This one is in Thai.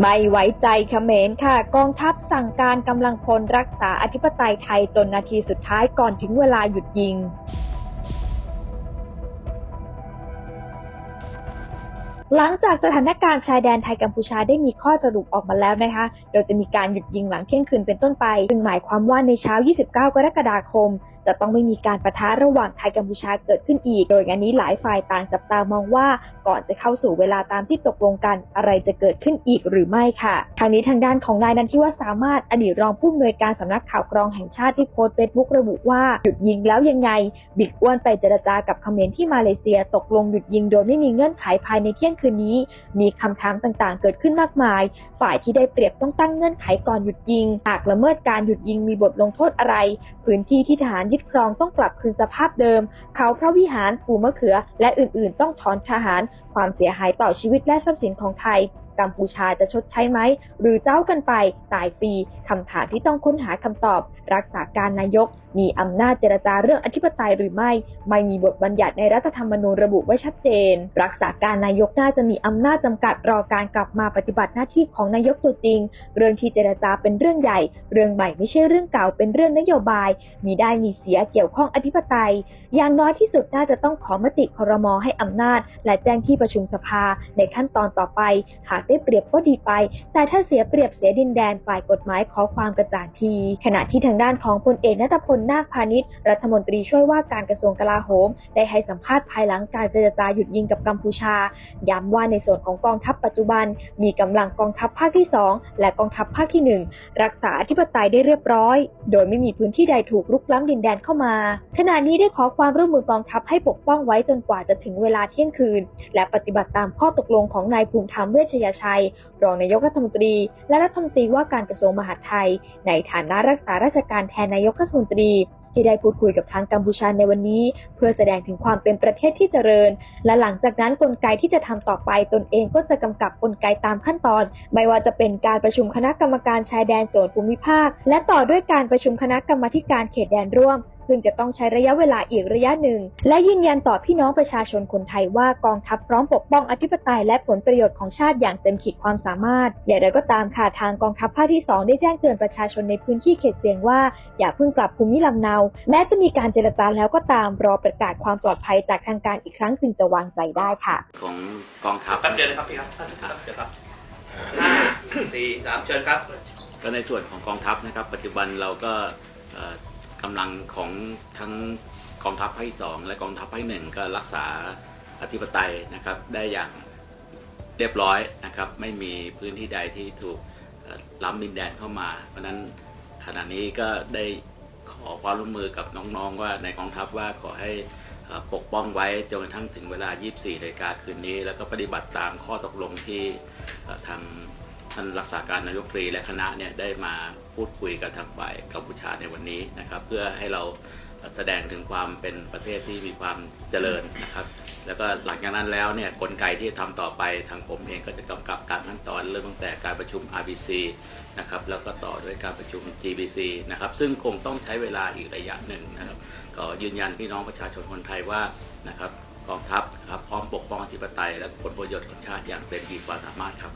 ไม่ไว้ใจเขมรค่ะ กองทัพสั่งการกำลังพลรักษาอธิปไตยไทยจนนาทีสุดท้ายก่อนถึงเวลาหยุดยิงหลังจากสถานการณ์ชายแดนไทยกัมพูชาได้มีข้อสรุปออกมาแล้วนะคะ โดยจะมีการหยุดยิงหลังเที่ยงคืนเป็นต้นไป ซึ่งหมายความว่าในเช้า 29 กรกฎาคมจะต้องไม่มีการประทะระหว่างไทยกัมพูชาเกิดขึ้นอีก โดยงานนี้หลายฝ่ายต่างจับตามองว่าก่อนจะเข้าสู่เวลาตามที่ตกลงกันอะไรจะเกิดขึ้นอีกหรือไม่ค่ะ ทางนี้ทางด้านของนายนันทิวาสามารถอดีตรองผู้อำนวยการสำนักข่าวกรองแห่งชาติที่โพสต์เฟซบุ๊กระบุว่าหยุดยิงแล้วยังไง บิ๊กอ้วนไปเจรจากับเขมรที่มาเลเซียตกลงหยุดยิงโดยไม่มีเงื่อนไขภายในเที่ยงคืนนี้ มีคำถามต่างๆ เกิดขึ้นมากมาย ฝ่ายที่ได้เปรียบต้องตั้งเงื่อนไขก่อนหยุดยิง หากละเมิดการหยุดยิงมีบทลงโทษอะไร พื้นที่ที่ทหารยึดครองต้องกลับคืนสภาพเดิม เขาพระวิหารปูมะเขือ และอื่นๆ ต้องถอนทหาร ความเสียหายต่อชีวิตและทรัพย์สินของไทยกัมพูชาจะชดใช้ไหม หรือเจ้ากันไปตายฟรีคำถามที่ต้องค้นหาคำตอบ รักษาการนายก มีอำนาจเจรจาเรื่องอธิปไตยหรือไม่ ไม่มีบทบัญญัติในรัฐธรรมนูญระบุไว้ชัดเจน รักษาการนายกน่าจะมีอำนาจจำกัดรอการกลับมาปฏิบัติหน้าที่ของนายกตัวจริง เรื่องที่เจรจาเป็นเรื่องใหญ่ เรื่องใหม่ไม่ใช่เรื่องเก่าเป็นเรื่องนโยบาย มีได้มีเสียเกี่ยวข้องอธิปไตย อย่างน้อยที่สุดน่าจะต้องขอมติครมให้อำนาจ และแจ้งที่ประชุมสภาในขั้นตอนต่อไป หากได้เปรียบก็ดีไป แต่ถ้าเสียเปรียบเสียดินแดนฝ่ายกฎหมายขอความกระจ่างที ขณะที่ทางด้านของพลเอกนัทพลนาคพาณิชย์รัฐมนตรีช่วยว่าการกระทรวงกลาโหม ได้ให้สัมภาษณ์ภายหลังการเจรจาหยุดยิงกับกัมพูชา ย้ำว่าในส่วนของกองทัพปัจจุบัน มีกำลังกองทัพภาคที่ 2 และกองทัพภาคที่ 1 รักษาอธิปไตยได้เรียบร้อย โดยไม่มีพื้นที่ใดถูกรุกล้ำดินแดนเข้ามา ขณะนี้ได้ขอความร่วมมือกองทัพให้ปกป้องไว้จนกว่าจะถึงเวลาเที่ยงคืน และปฏิบัติตามข้อตกลงของนายภูมิธรรมเวชยชัย รองนายกรัฐมนตรี และรัฐมนตรีว่าการกระทรวงมหาดไทย ในฐานะรักษาราชการแทนนายกรัฐมนตรีที่ได้พูดคุยกับทางกัมพูชาในวันนี้ เพื่อแสดงถึงความเป็นประเทศที่เจริญ และหลังจากนั้นกลไกที่จะทำต่อไปตนเองก็จะกำกับกลไกตามขั้นตอน ไม่ว่าจะเป็นการประชุมคณะกรรมการชายแดนโซนภูมิภาค และต่อด้วยการประชุมคณะกรรมการเขตแดนร่วม ซึ่งจะต้องใช้ระยะเวลาอีกระยะหนึ่ง และยืนยันต่อพี่น้องประชาชนคนไทยว่ากองทัพพร้อมปกป้องอธิปไตยและผลประโยชน์ของชาติอย่างเต็มขีดความสามารถ อย่างไรก็ตามค่ะทางกองทัพภาคที่ 2 ได้แจ้งเตือนประชาชนในพื้นที่เขตเสี่ยงว่าอย่าเพิ่งกลับภูมิลำเนา แม้จะมีการเจรจาแล้วก็ตามรอประกาศความปลอดภัยจากทางการอีกครั้งจึงจะวางใจได้ค่ะ ของกองทัพแป๊บเดียวนะครับพี่ครับท่านครับเดี๋ยวครับห้าสี่สามเชิญครับก็ในส่วนของกองทัพนะครับ ปัจจุบันเราก็เอ่อ กำลังของทั้งกองทัพภาคที่สองและกองทัพภาคที่หนึ่งก็รักษาอธิปไตยนะครับได้อย่างเรียบร้อยนะครับ ไม่มีพื้นที่ใดที่ถูกล้ำดินแดนเข้ามา เพราะฉะนั้นขณะนี้ก็ได้ขอความร่วมมือกับน้องๆว่าในกองทัพว่าขอให้ปกป้องไว้จนกระทั่งถึงเวลา 24นาฬิกาคืนนี้ แล้วก็ปฏิบัติตามข้อตกลงที่ทาง ท่านรักษาการนายกตรีและคณะเนี่ยได้มาพูดคุยกับทางฝ่ายกัมพูชาในวันนี้นะครับ เพื่อให้เราแสดงถึงความเป็นประเทศที่มีความเจริญนะครับ แล้วก็หลังจากนั้นแล้วเนี่ยกลไกที่จะทำต่อไปทางผมเองก็จะกำกับตามขั้นตอนเริ่มตั้งแต่การประชุม RBC นะครับแล้วก็ต่อด้วยการประชุม GBC นะครับซึ่งคงต้องใช้เวลาอีกระยะหนึ่งนะครับก็ยืนยันพี่น้องประชาชนคนไทยว่านะครับกองทัพครับพร้อมปกป้องอธิปไตยและผลประโยชน์ของชาติอย่างเต็มที่ความสามารถครับ